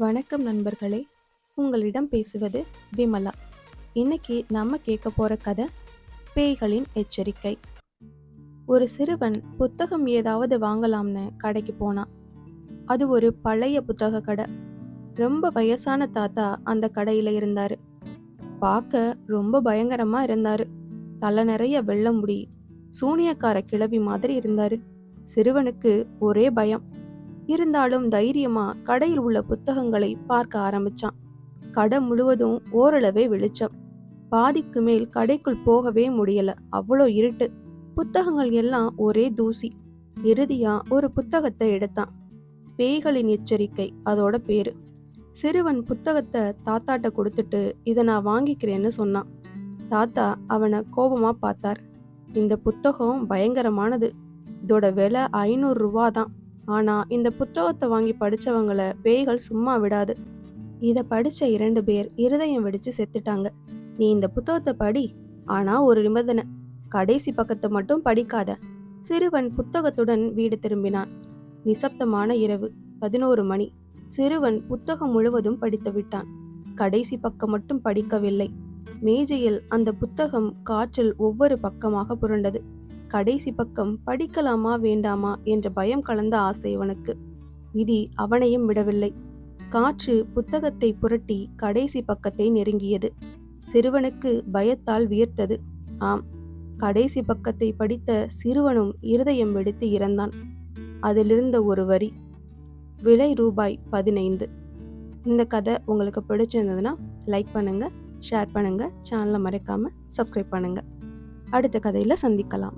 வணக்கம் நண்பர்களே. உங்களிடம் பேசுவது விமலா. இன்னைக்கு நம்ம கேட்க போகிற கதை பேய்களின் எச்சரிக்கை. ஒரு சிறுவன் புத்தகம் ஏதாவது வாங்கலாம்னு கடைக்கு போனான். அது ஒரு பழைய புத்தக கடை. ரொம்ப வயசான தாத்தா அந்த கடையில் இருந்தார். பார்க்க ரொம்ப பயங்கரமாக இருந்தார். தலை நிறைய வெள்ளம் முடி சூனியக்கார கிழவி மாதிரி இருந்தார். சிறுவனுக்கு ஒரே பயம். இருந்தாலும் தைரியமா கடையில் உள்ள புத்தகங்களை பார்க்க ஆரம்பிச்சான். கடை முழுவதும் ஓரளவே வெளிச்சம். பாதிக்கு மேல் கடைக்குள் போகவே முடியல. அவ்வளோ இருட்டு. புத்தகங்கள் எல்லாம் ஒரே தூசி. இறுதியா ஒரு புத்தகத்தை எடுத்தான். பேய்களின் எச்சரிக்கை அதோட பேரு. சிறுவன் புத்தகத்தை தாத்தாட்ட கொடுத்துட்டு இதை நான் வாங்கிக்கிறேன்னு சொன்னான். தாத்தா அவனை கோபமா பார்த்தார். இந்த புத்தகம் பயங்கரமானது. இதோட விலை ஐநூறு ரூபா தான் ஆனா இந்த புத்தகத்தை வாங்கி படிச்சவங்கள பேய்கள் சும்மா விடாது. இத படிச்ச இரண்டு பேர் இருதயம் வெடிச்சு செத்துட்டாங்க. நீ இந்த புத்தகத்தை படி ஆனா ஒரு நிபந்தனை. கடைசி பக்கத்தை மட்டும் படிக்காத. சிறுவன் புத்தகத்துடன் வீடு திரும்பினான். நிசப்தமான இரவு பதினோரு மணி. சிறுவன் புத்தகம் முழுவதும் படித்து விட்டான். கடைசி பக்கம் மட்டும் படிக்கவில்லை. மேஜையில் அந்த புத்தகம் காற்றில் ஒவ்வொரு பக்கமாக புரண்டது. கடைசி பக்கம் படிக்கலாமா வேண்டாமா என்ற பயம் கலந்த ஆசை அவனுக்கு. விதி அவனையும் விடவில்லை. காற்று புத்தகத்தை புரட்டி கடைசி பக்கத்தை நெருங்கியது. சிறுவனுக்கு பயத்தால் வியர்த்தது. ஆம் கடைசி பக்கத்தை படித்த சிறுவனும் இருதயம் வெடித்து இறந்தான். அதிலிருந்த ஒரு வரி விலை ரூபாய் பதினைந்து இந்த கதை உங்களுக்கு பிடிச்சிருந்ததுன்னா லைக் பண்ணுங்கள் ஷேர் பண்ணுங்கள் சேனலை மறைக்காமல் சப்ஸ்கிரைப் பண்ணுங்கள் அடுத்த கதையில் சந்திக்கலாம்.